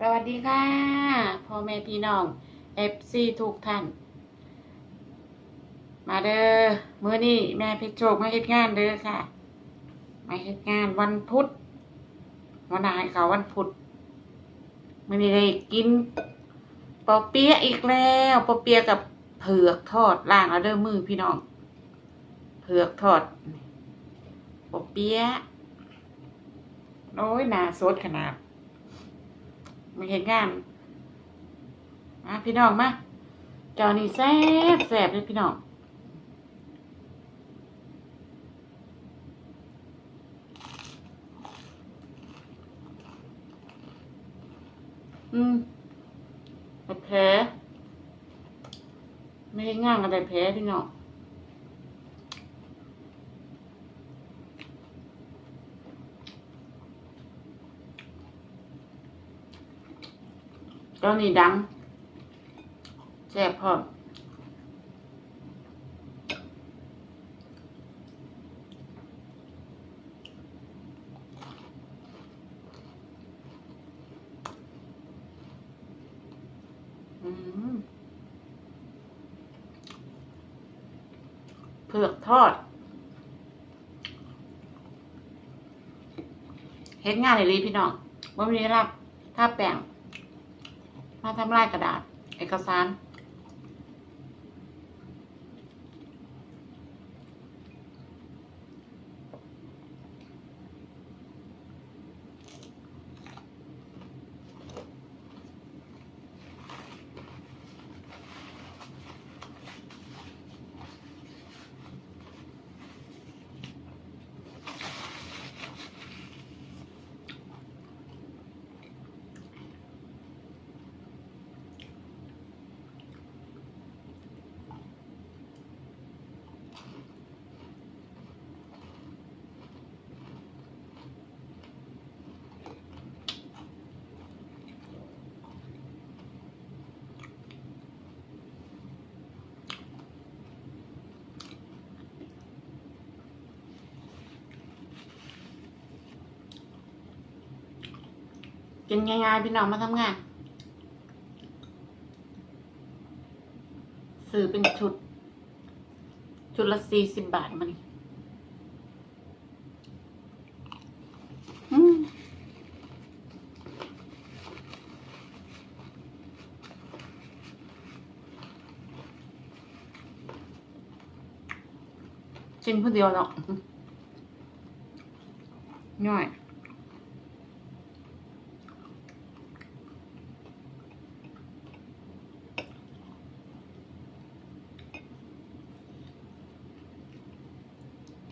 สวัสดีค่ะพ่อแม่พี่น้องเอฟซีทุกท่าน มาเด้อมื้อนี้แม่เพชรโชคมาเฮ็ดงานเด้อค่ะมาเฮ็ดงานวันพุธวันอาหารเขาวันพุธมื้อนี้ได้กินปอเปี๊ยะอีกแล้วปอเปี๊ยะกับเผือกทอดล่างเอาเด้อมือพี่น้อง เผือกทอดปอเปี๊ยะโอ้ยนาสดขนาด มาเห็นงานมาพี่น้องมาจอนี่แซ่บแซ่บเลยพี่น้องอืมแต่แผลไม่ได้ง่างอะไรแผลพี่น้อง ตอนนี้ดังแซ่บพอเผือกทอด เฮ็ดงานเลยพี่น้องว่ามีรับ ถ้าแป้ง มาทำลายกระดาษ เอกสาร กินง่ายๆพี่น้องมาทำงานซื้อเป็นชุด ชุดละสี่สิบบาทมันอืมกินคนเดียวเนาะง่าย